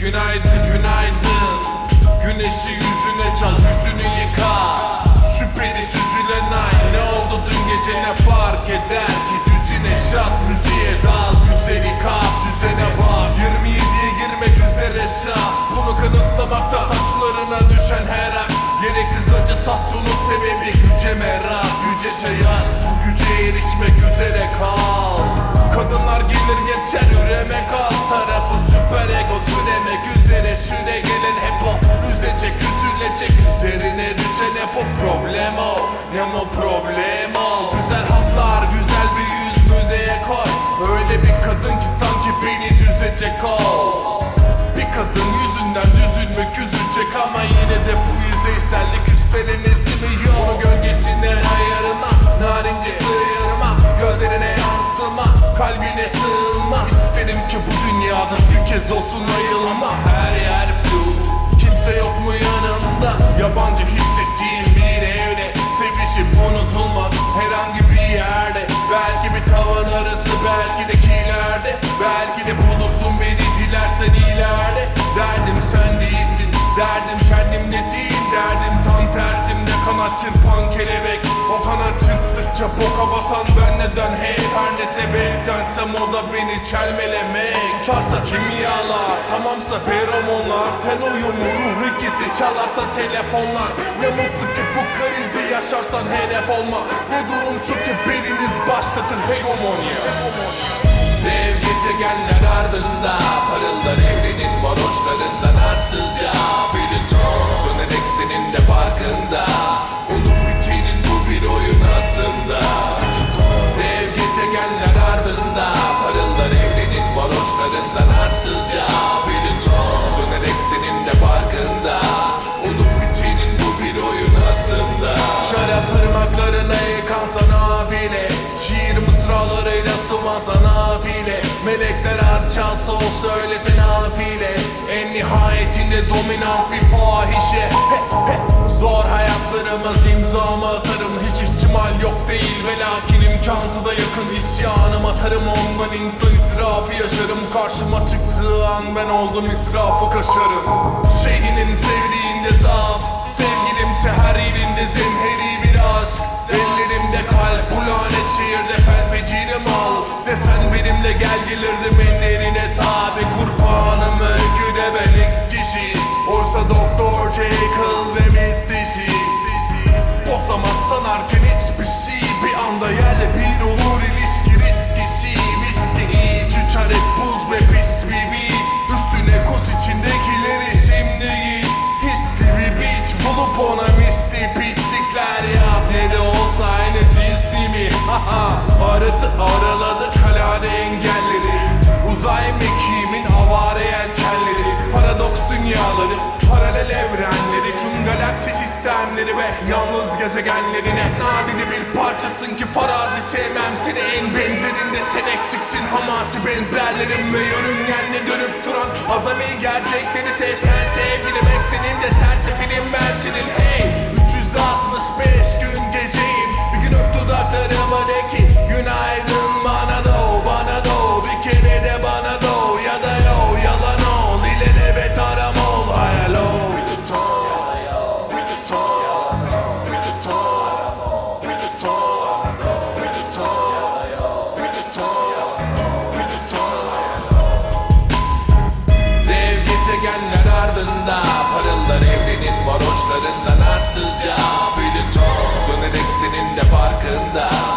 Günaydın, günaydın. Güneşi yüzüne çal, yüzünü yıka. Şüpheli süzülen ay Ne oldu dün gece ne fark eder ki? Düzine şat, müziğe dal. Güzeli kap, düzene bak. 27'ye girmek üzere şah Bunu kanıtlamakta saçlarına düşen her ak Gereksiz acıtasyonun sebebi Güce merak, güce şey aşk güce erişmek üzere kal. Kadınlar gelir geçer üreme kal Tarafı. Süper ego türemek üzere Süre gelen hep o. Üzecek üzülecek üzerine düşen hep o. Problem o ne mo problem o. Güzel hatlar güzel bir yüz müzeye koy. Öyle bir kadın ki sanki beni düzecek o. Bir kadın yüzünden düzülmek üzülecek Ama yine de bu yüzeysellik üstlenilmesi mi yok Sığınma İsterim ki bu dünyada bir kez olsun ayılma. Her yer blue Kimse yok mu yanımda? Yabancı da beni çelmelemek. Tutarsa kimyalar tamamsa feromonlar. Ten uyumu ruh ikisi çalarsa telefonlar. Ne mutlu ki bu krizi yaşarsan hedef olma. Bu durum çünkü biriniz başlatın. Hegemonya Dev gezegenler ardında Parıldar evrenin varoşlarından. Arsızca çalsa o söylese nafile En nihayetinde dominant bir fahişe. Zor hayatlarımız imzamı atarım. Hiç ihtimal yok değil ve lakin imkansıza yakın isyanım atarım. Ondan insan israfı yaşarım. Karşıma çıktığı an ben oldum israfı kaşarım. Şeyhinin sevdiğinde zaaf Sevgilimse her yerinde zemheri bir aşk Ellerimde kalp bu lanet şehirde felfecirim al Desen benimle gel gelirdim en derine tabi Kurbanım Arıtı araladı kalade engelleri. Uzay mekiğimin avare yelkenleri. Paradoks dünyaları Paralel evrenleri. Tüm galaksi sistemleri ve yalnız gezegenlerine Nadide bir parçasın ki farazi sevmem Seni. En benzerinde sen eksiksin. Hamasi benzerlerim ve yörüngenle dönüp duran Azami gerçekleri sevsen sevgilim Eksenin de sersefilim ben senin hey varoşlarından arsızca Plüton Dönerek senin de farkında